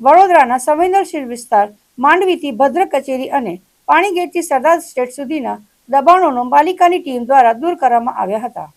વડોદરાના સંવેદનશીલ વિસ્તાર, માંડવીથી ભદ્ર કચેરી અને પાણીગેટથી સરદાર સ્ટેટ સુધીના દબાણોનો પાલિકાની ટીમ દ્વારા દૂર કરવામાં આવ્યા હતા.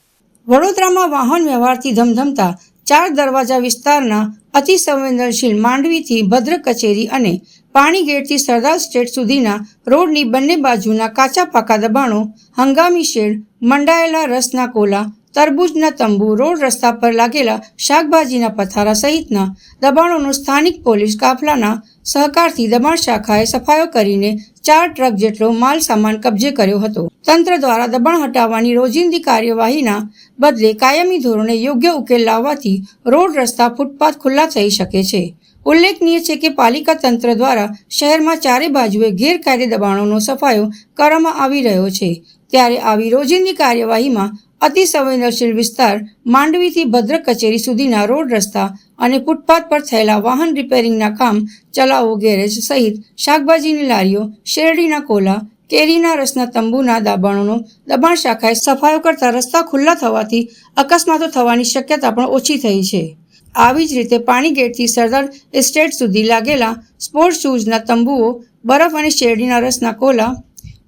વડોદરામાં વાહન વ્યવહારથી ધમધમતા ચાર દરવાજા વિસ્તારના અતિ સંવેદનશીલ માંડવીથી ભદ્ર કચેરી અને પાણીગેટથી સરદાર સ્ટેટ સુધીના રોડની બંને બાજુના કાચા પાકા દબાણો, હંગામી શેડ, મંડાયેલા રસના કોલા તરબૂજના તંબુ, રોડ રસ્તા પર લાગેલા શાકભાજીના પથારા સહિતના દબાણોનો સ્થાનિક પોલીસ કાફલાના સહકારથી દબાણ શાખાએ સફાયો કરીને ચાર ટ્રક જેટલો માલ સામાન કબજે કર્યો હતો. તંત્ર દ્વારા દબાણ હટાવવાની રોજિંદી કાર્યવાહીના બદલે કાયમી ધોરણે યોગ્ય ઉકેલ લાવવાથી રોડ રસ્તા ફૂટપાથ ખુલ્લા થઈ શકે છે. ઉલ્લેખનીય છે કે પાલિકા તંત્ર દ્વારા શહેરમાં ચારે બાજુએ ગેરકાયદે દબાણોનો સફાયો કરવામાં આવી રહ્યો છે. ત્યારે આવી રોજિંદી કાર્યવાહીમાં અતિ સંવેદનશીલ વિસ્તાર માંડવીથી ભદ્ર કચેરી સુધીના રોડ રસ્તા અને ફૂટપાથ પર થયેલા વાહન રિપેરિંગના કામ, ચલાવો, ગેરેજ સહિત શાકભાજીની લારીઓ, શેરડીના કોલા, કેરીના રસના તંબુના દાબાણોનો દબાણ શાખાએ સફાયો કરતા રસ્તા ખુલ્લા થવાથી અકસ્માતો થવાની શક્યતા પણ ઓછી થઈ છે. આવી જ રીતે પાણીગેટથી સરદાર એસ્ટેટ સુધી લાગેલા સ્પોર્ટ્સ શૂઝના તંબુઓ, બરફ અને શેરડીના રસના કોલા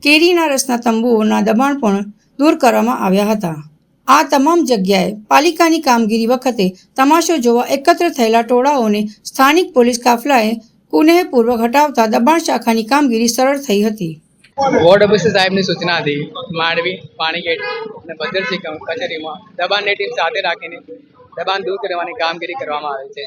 કેરીના રસના તંબુઓના દબાણ પણ દૂર કરવામાં આવ્યા હતા. આ તમામ જગ્યાએ પાલિકાની કામગીરી વખતે તમાશો જોવા એકત્ર થયેલા ટોળાઓને સ્થાનિક પોલીસ કાફલાએ કુનેહપૂર્વક હટાવતા દબાણ શાખાની કામગીરી સરળ થઈ હતી. વોર્ડ ઓફિસર સાહેબની સૂચના હતી. માંડવી, પાણીગેટ અને ભદ્રસિંહ કચેરીમાં દબાણની ટીમ સાથે રાખીને દબાણ દૂર કરવાની કામગીરી કરવામાં આવે છે.